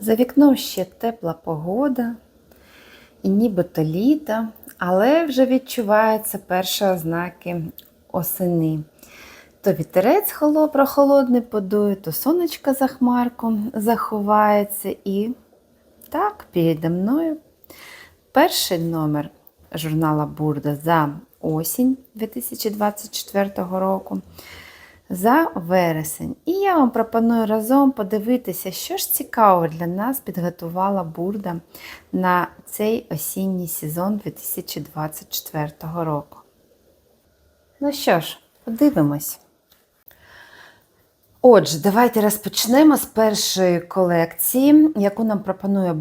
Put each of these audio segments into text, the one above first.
За вікном ще тепла погода, і нібито літо, але вже відчуваються перші ознаки осени. То вітерець холо- прохолодний подує, то сонечко за хмарком заховається і так, передо мною перший номер журнала Бурда за осінь 2024 року за вересень. І я вам пропоную разом подивитися, що ж цікаво для нас підготувала Бурда на цей осінній сезон 2024 року. Ну що ж, подивимось. Отже, давайте розпочнемо з першої колекції, яку нам пропонує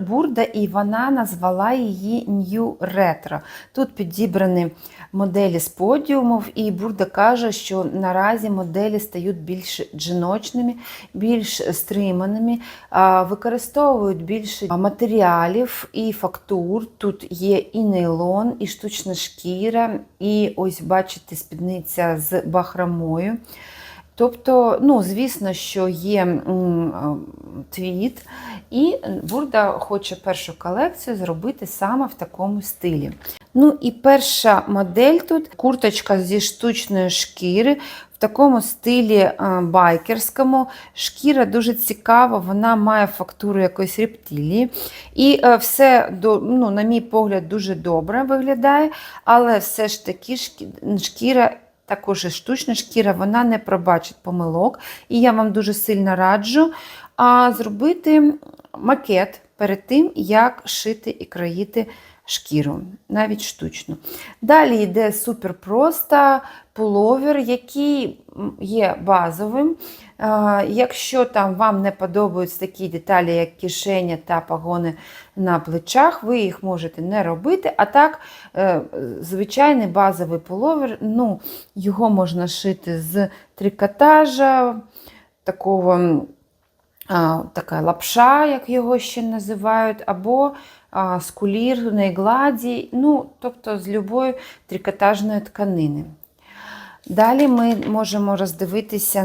Бурда, і вона назвала її New Retro. Тут підібрані моделі з подіумів, і Бурда каже, що наразі моделі стають більш жіночними, більш стриманими, використовують більше матеріалів і фактур. Тут є і нейлон, і штучна шкіра, і ось бачите, спідниця з бахромою. Тобто, ну, звісно, що є твіт, і Бурда хоче першу колекцію зробити саме в такому стилі. Ну і перша модель тут курточка зі штучної шкіри. В такому стилі байкерському. Шкіра дуже цікава, вона має фактуру якоїсь рептилії. І е, все, ну, на мій погляд, дуже добре виглядає, але все ж таки шкіра також і штучна шкіра, вона не пробачить помилок. І я вам дуже сильно раджу а, зробити макет перед тим, як шити і кроїти шкіру, навіть штучну. Далі йде супер просто пуловер, який є базовим. Якщо там вам не подобаються такі деталі, як кишеня та погони на плечах, ви їх можете не робити. А так, е, звичайний базовий пуловер, ну, його можна шити з трикотажа, такого така лапша, як його ще називають, або з кулірної гладі, ну, тобто з любої трикотажної тканини. Далі ми можемо роздивитися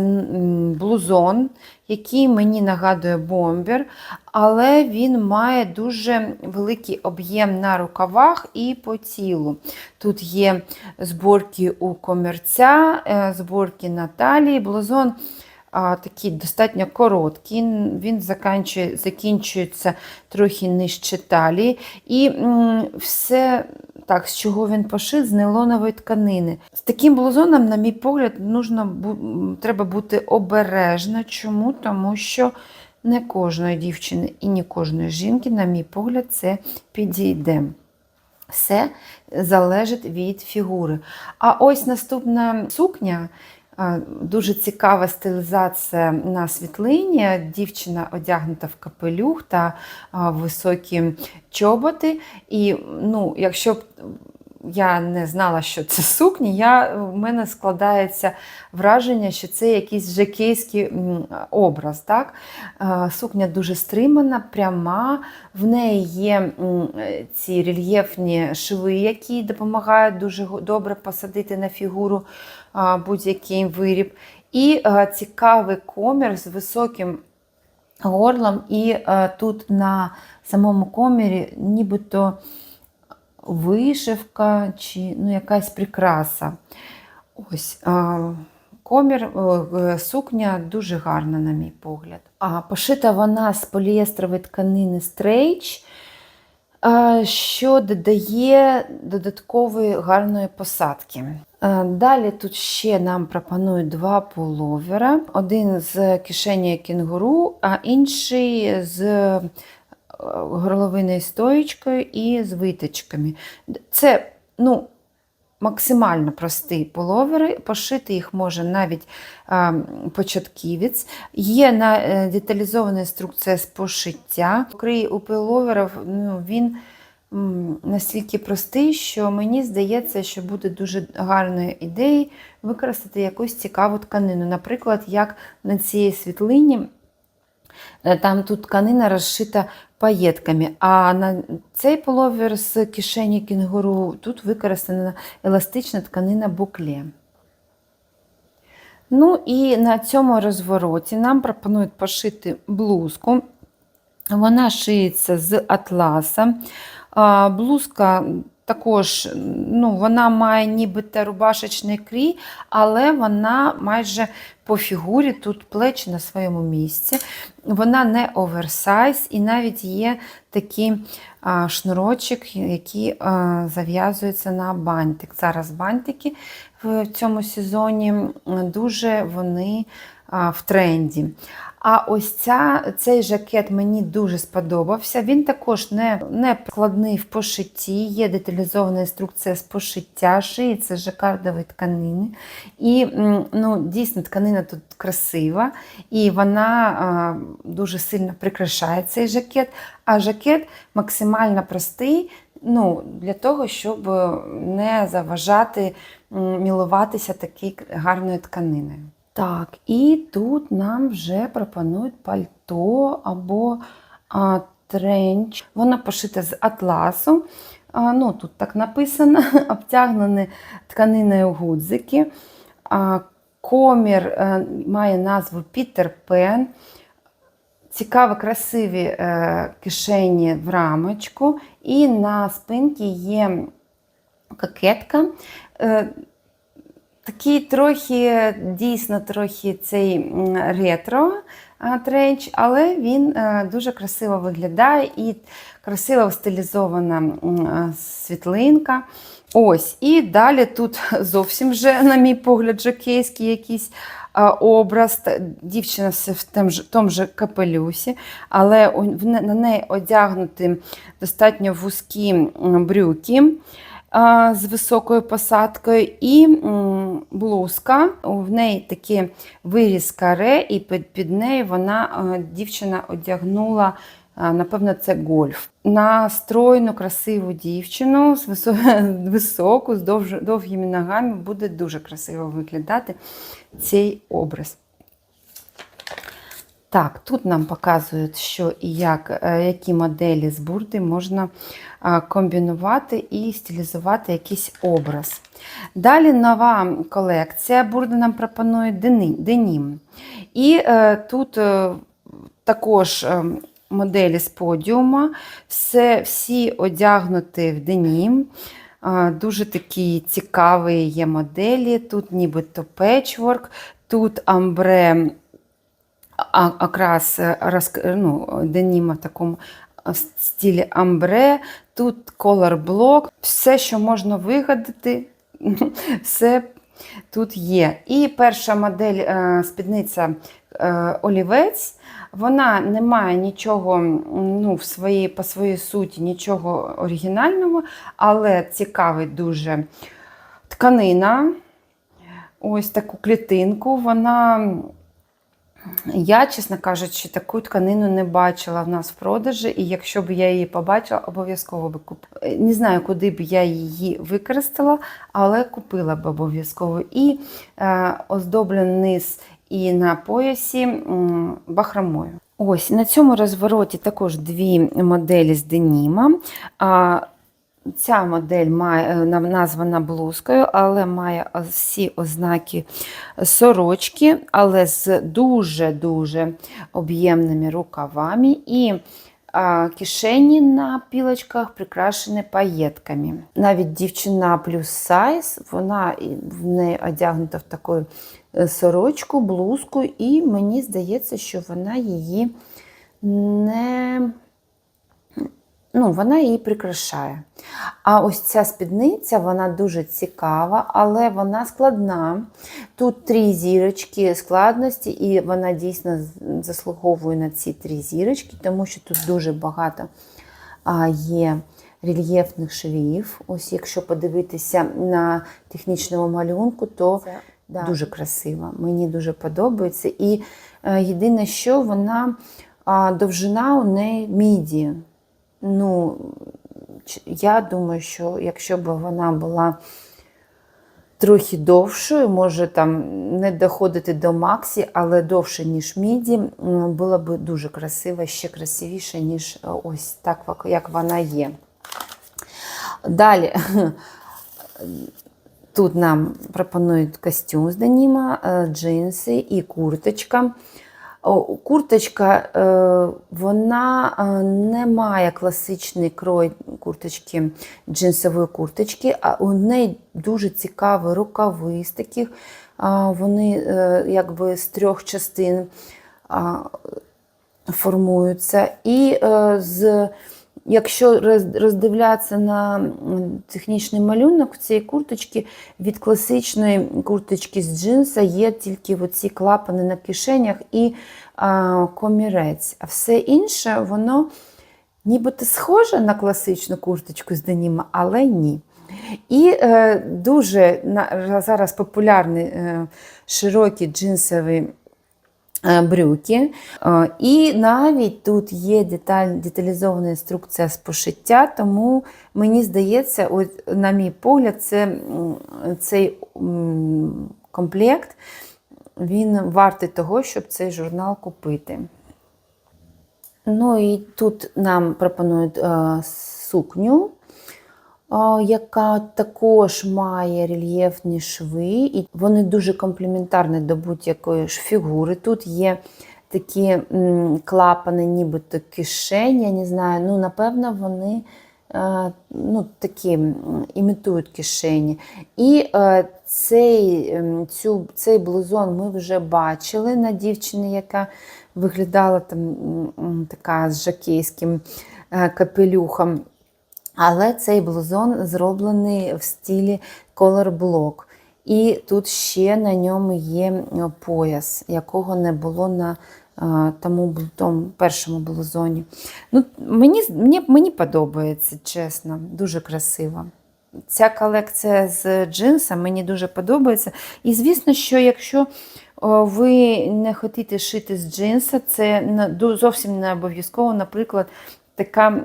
блузон, який мені нагадує бомбер, але він має дуже великий об'єм на рукавах і по тілу. Тут є зборки у комірця, е, зборки на талії. Блузон а, такий достатньо короткий, він закінчує, закінчується трохи нижче талії. І м, все так, з чого він пошит, з нейлонової тканини. З таким блузоном, на мій погляд, нужно, треба бути обережно. Чому? Тому що не кожної дівчини і не кожної жінки, на мій погляд, це підійде. Все залежить від фігури. А ось наступна сукня. Дуже цікава стилізація на світлині. Дівчина одягнута в капелюх та високі чоботи. І ну, якщо б я не знала, що це сукні, я, в мене складається враження, що це якийсь жакейський образ. Так? Е, Сукня дуже стримана, пряма, в неї є е, ці рельєфні шви, які допомагають дуже добре посадити на фігуру будь-який виріб. І е, цікавий комір з високим горлом, і е, тут на самому комірі нібито вишивка чи ну, якась прикраса. Ось а, комір, е, сукня дуже гарна, на мій погляд. А пошита вона з полієстрової тканини стрейч, що додає додаткової гарної посадки. Далі тут ще нам пропонують два пуловера. Один з кишені кінгуру, а інший з горловиною стоєчкою і з виточками. Це ну, максимально прості пуловери, пошити їх може навіть а, початківець. Є на, е, деталізована інструкція з пошиття. Крій у пуловерів ну, він настільки простий, що мені здається, що буде дуже гарною ідеєю використати якусь цікаву тканину. Наприклад, як на цій світлині. Е, Там тут тканина розшита паєтками, а на цей половер з кишені кінгуру тут використана еластична тканина букле. Ну і на цьому розвороті нам пропонують пошити блузку. Вона шиється з атласа. Блузка також ну, вона має нібито рубашечний крій, але вона майже по фігурі, тут плечі на своєму місці. Вона не оверсайз, і навіть є такі а, шнурочок, які а, зав'язуються на бантик. Зараз бантики в цьому сезоні дуже вони в тренді. А ось ця, цей жакет мені дуже сподобався. Він також не, не складний в пошитті, є деталізована інструкція з пошиття, шиється з жакардової тканини. І ну, дійсно тканина тут красива, і вона а, дуже сильно прикрашає цей жакет. А жакет максимально простий ну, для того, щоб не заважати мілуватися такою гарною тканиною. Так, і тут нам вже пропонують пальто або а, тренч. Вона пошита з атласу. А, ну, Тут так написано, обтягнені тканиною гудзики. А, комір е, має назву Пітер Пен. Цікаво, красиві е, кишені в рамочку. І на спинці є кокетка. Е, Такий трохи, дійсно, трохи цей ретро тренч, але він е, дуже красиво виглядає і красиво стилізована е, світлинка. Ось, І далі тут зовсім вже, на мій погляд, жокейський якийсь образ. Дівчина в тому ж, тому же капелюсі, але на неї одягнуті достатньо вузькі брюки з високою посадкою, і блузка. В неї таке виріз каре, і під, під нею вона дівчина одягнула. Напевно, це гольф. На стройну, красиву дівчину з високу, з довгими ногами буде дуже красиво виглядати цей образ. Так, тут нам показують, що і як, е, які моделі з бурди можна комбінувати і стилізувати якийсь образ. Далі нова колекція. Бурда нам пропонує денім. І е, тут е, також моделі з подіума, все, всі одягнуті в денім. Дуже такі цікаві є моделі. Тут нібито печворк, тут амбре окрас е, ну, деніма в такому е, стилі амбре, тут color блок, все, що можна вигадати, все тут є. І перша модель е, спідниця е, олівець. Вона не має нічого ну, в своїй, по своїй суті, нічого оригінального, але цікавий дуже тканина. Ось таку клітинку. Вона я, чесно кажучи, таку тканину не бачила в нас в продажі, і якщо б я її побачила, обов'язково би купила. Не знаю, куди б я її використала, але купила б обов'язково. І е, оздоблений низ і на поясі м, бахромою. Ось на цьому розвороті також дві моделі з деніма. Ця модель має е, названа блузкою, але має всі ознаки сорочки, але з дуже-дуже об'ємними рукавами. І кишені на пілочках прикрашені паєтками. Навіть дівчина плюс сайз, вона в неї одягнута в таку е, сорочку, блузку, і мені здається, що вона її не ну, вона її прикрашає. А ось ця спідниця, вона дуже цікава, але вона складна. Тут три зірочки складності, і вона дійсно заслуговує на ці три зірочки, тому що тут дуже багато є рельєфних швів. Ось якщо подивитися на технічному малюнку, то Да. дуже красиво. Мені дуже подобається. І е, єдине, що вона а, довжина у неї міді. Ну, я думаю, що якщо б вона була трохи довшою, може там не доходити до максі, але довше, ніж міді, м, було б дуже красиво, ще красивіше, ніж е, ось так, як вона є. Далі. Тут нам пропонують костюм з деніма, е, джинси і курточка. Курточка, е, вона е, не має класичний крой курточки, джинсової курточки, а у неї дуже цікаві рукави з таких. Вони е, якби з трьох частин формуються. І з, якщо роздивлятися на технічний малюнок цієї курточки, від класичної курточки з джинса є тільки оці клапани на кишенях і а, комірець. А все інше, воно нібито схоже на класичну курточку з деніма, але ні. І е, дуже на, зараз популярні е, широкі джинсові брюки. Е, І навіть тут є деталь, деталізована інструкція з пошиття, тому мені здається, от, на мій погляд, це, цей комплект він вартий того, щоб цей журнал купити. Ну і тут нам пропонують е, сукню, е, яка також має рельєфні шви, і вони дуже комплементарні до будь-якої ж фігури. Тут є такі клапани, нібито кишень, я не знаю, ну, напевно, вони е, ну, такі імітують кишені. І е, цей, цю, цей блузон ми вже бачили на дівчині, яка виглядала там така з жакейським е, капелюхом. Але цей блузон зроблений в стилі Block. І тут ще на ньому є е, пояс, якого не було на е, тому, тому першому блузоні. Ну, мені, мені, мені подобається, чесно, дуже красиво. Ця колекція з джинса мені дуже подобається. І звісно, що якщо ви не хочете шити з джинса, це зовсім не обов'язково, наприклад, така,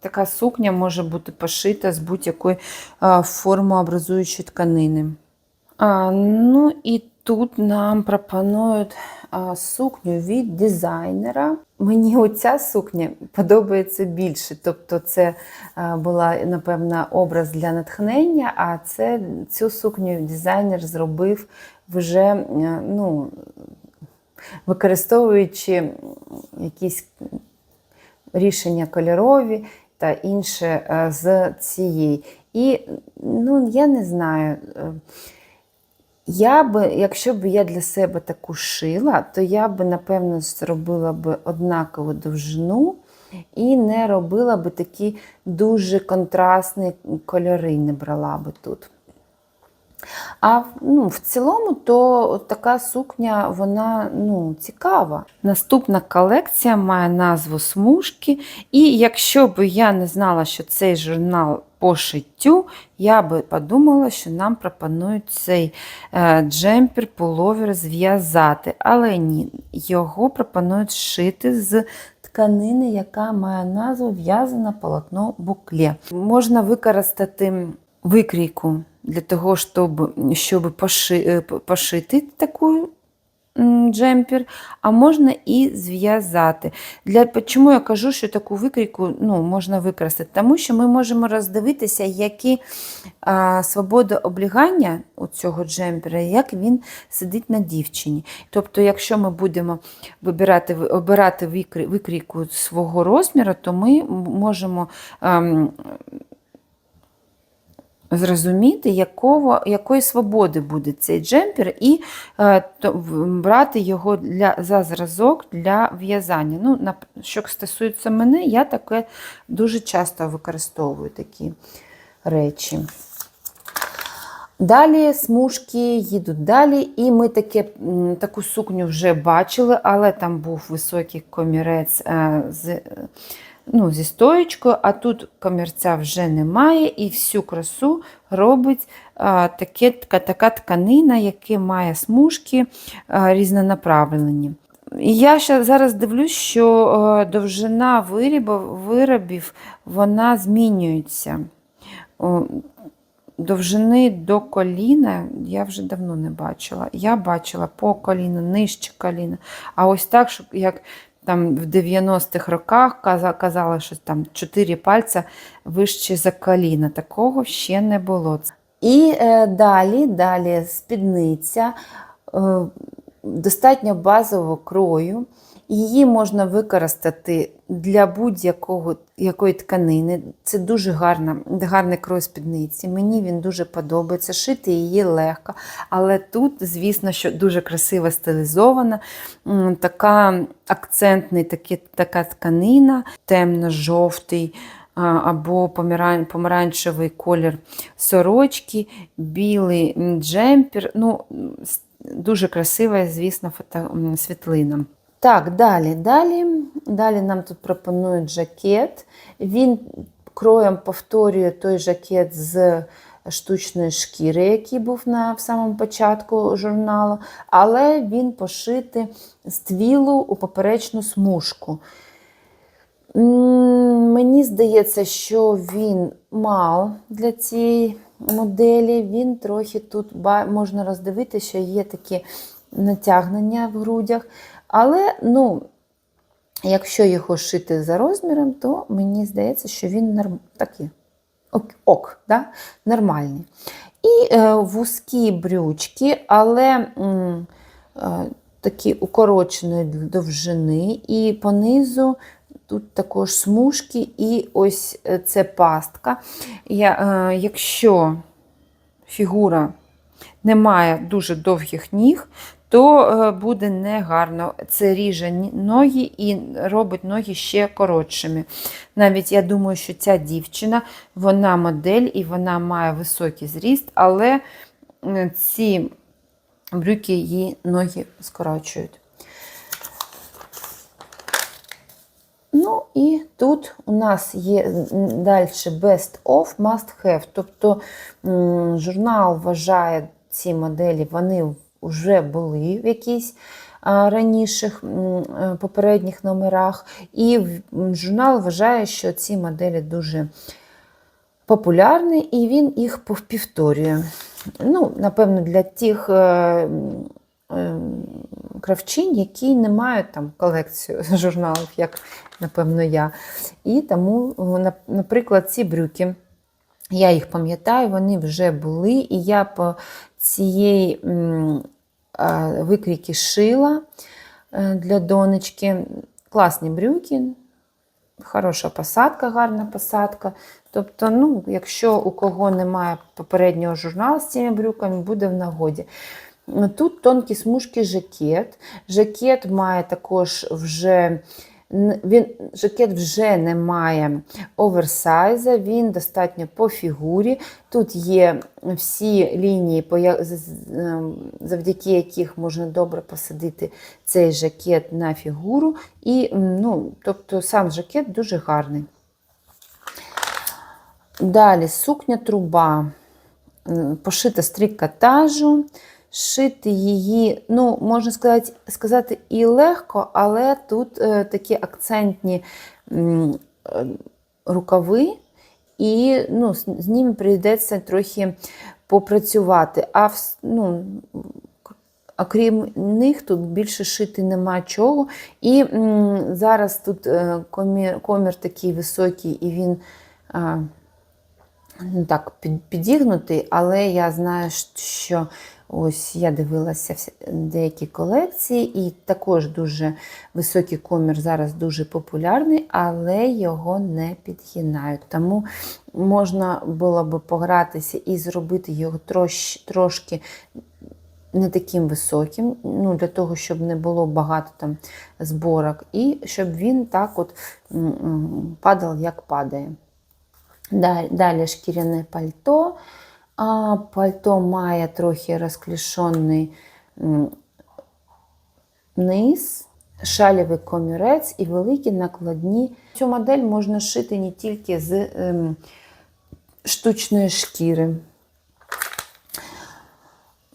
така сукня може бути пошита з будь-якої формообразуючої тканини. А, ну і тут нам пропонують а, сукню від дизайнера. Мені оця сукня подобається більше. Тобто, це а, була, напевно, образ для натхнення, а це цю сукню дизайнер зробив вже ну, використовуючи якісь рішення кольорові та інше е, з цієї. І ну, я не знаю. е, Я би, якщо б я для себе таку шила, то я би, напевно, зробила б однакову довжину і не робила би такі дуже контрастні кольори, не брала би тут. А ну, в цілому, то така сукня, вона ну, цікава. Наступна колекція має назву Смужки. І якщо б я не знала, що цей журнал по шиттю, я би подумала, що нам пропонують цей е, джемпер пуловер зв'язати. Але ні, його пропонують шити з тканини, яка має назву в'язане полотно букле. Можна використати викрійку для того, щоб, щоб поши, е, пошити таку джемпер, а можна і зв'язати. Для, чому я кажу, що таку викрійку ну, можна використати? Тому що ми можемо роздивитися, які а, свобода облігання у цього джемпера, як він сидить на дівчині. Тобто, якщо ми будемо вибирати, обирати викрійку свого розміру, то ми можемо ем, зрозуміти, якого, якої свободи буде цей джемпер, і е, то, брати його для, за зразок для в'язання. Ну, на, що стосується мене, я таке дуже часто використовую такі речі. Далі смужки їдуть далі, і ми таке, таку сукню вже бачили, але там був високий комірець е, з, е, ну, зі стоєчкою, а тут комірця вже немає, і всю красу робить е, таке, така, тканина, яка має смужки різнонаправлені. Я зараз дивлюсь, що довжина виробів, виробів вона змінюється. Довжини до коліна я вже давно не бачила. Я бачила по коліна, нижче коліна. А ось так, як там в 90-х роках каза- казали, що там 4 пальця вище за коліна. Такого ще не було. І е, далі, далі спідниця е, достатньо базового крою. Її можна використати для будь-якого якої тканини. Це дуже гарна, гарний крой спідниці. Мені він дуже подобається. Шити її легко, але тут, звісно, що дуже красиво стилізована, така акцентний, такі, така тканина, темно-жовтий. Або помаранчевий колір сорочки, білий джемпер. Ну, дуже красива, звісно, фото, світлина. Так, далі, далі. Далі нам тут пропонують жакет. Він кроєм повторює той жакет з штучної шкіри, який був на в самому початку журналу, але він пошитий з твілу у поперечну смужку. Мені здається, що він мал для цієї моделі. Він трохи тут можна роздивити, що є такі натягнення в грудях. Але, ну, якщо його шити за розміром, то мені здається, що він норм... такий ок, ок да? нормальний. І е, вузькі брючки, але м, е, такі укороченої довжини, і понизу тут також смужки, і ось е, це пастка. Я, е, якщо фігура не має дуже довгих ніг, то е, буде негарно. Це ріже ноги і робить ноги ще коротшими. Навіть я думаю, що ця дівчина, вона модель і вона має високий зріст, але е, ці брюки її ноги скорочують. Ну і тут у нас є далі best of, must have. Тобто журнал вважає ці моделі, вони вже були в якійсь раніших е, попередніх номерах. І журнал вважає, що ці моделі дуже популярні, і він їх повторює. Ну, напевно, для тих. Е, м, е, Кравчинь, які не мають там колекцію журналів, як напевно я. І тому, наприклад, ці брюки, я їх пам'ятаю, вони вже були, і я по цієї викрійки шила е, для донечки. Класні брюки, хороша посадка, гарна посадка. Тобто, ну, якщо у кого немає попереднього журналу з цими брюками, буде в нагоді. Тут тонкі смужки жакет. Жакет має також вже. Він, жакет вже не має оверсайза, він достатньо по фігурі. Тут є всі лінії, ем, завдяки яких можна добре посадити цей жакет на фігуру. І, ну, тобто сам жакет дуже гарний. Далі сукня труба, пошита з трикотажу. Шити її, ну, можна сказати, сказати, і легко, але тут е, такі акцентні е, рукави, і ну, з, з ними прийдеться трохи попрацювати. А в, ну, окрім них тут більше шити нема чого. І м, зараз тут е, комір, комір такий високий, і він. е, так, під- підігнутий, але я знаю, що Ось я дивилася деякі колекції, і також дуже високий комір зараз дуже популярний, але його не підгинають. Тому можна було би погратися і зробити його трош, трошки не таким високим, ну, для того, щоб не було багато там зборок, і щоб він так от падав, як падає. Далі шкіряне пальто. А пальто має трохи розклішений низ, шалівий комірець і великі накладні. Цю модель можна шити не тільки з ем, штучної шкіри.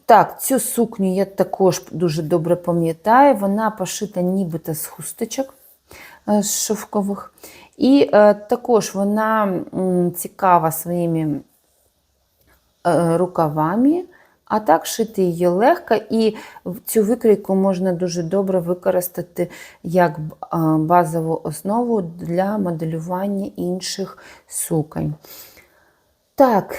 Так, цю сукню я також дуже добре пам'ятаю. Вона пошита нібито з хусточок е, з шовкових. І е, також вона цікава своїми рукавами, а так шити її легко, і цю викрійку можна дуже добре використати як базову основу для моделювання інших суконь. Так,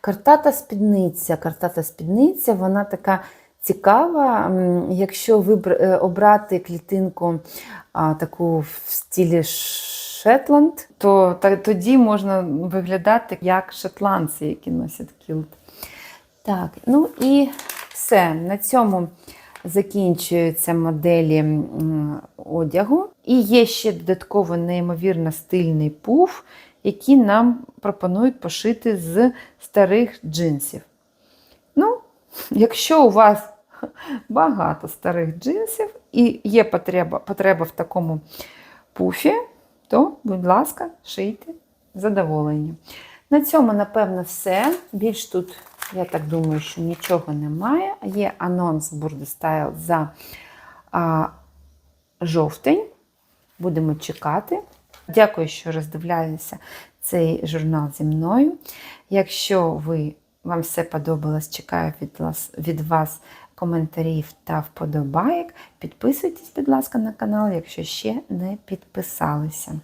картата спідниця. Картата спідниця, вона така цікава. Якщо е, обрати клітинку таку в стилі Шетланд, то тоді можна виглядати як шотландці, які носять кілт. Так, ну і все. На цьому закінчуються моделі одягу. І є ще додатково неймовірно стильний пуф, який нам пропонують пошити з старих джинсів. Ну, якщо у вас багато старих джинсів і є потреба, потреба в такому пуфі, то, будь ласка, шийте задоволення. На цьому, напевно, все. Більш тут, я так думаю, що нічого немає. Є анонс Бурди Стайл за а, жовтень. Будемо чекати. Дякую, що роздивлялися цей журнал зі мною. Якщо ви, вам все подобалось, чекаю від вас, від вас коментарів та вподобайок. Підписуйтесь, будь ласка, на канал, якщо ще не підписалися.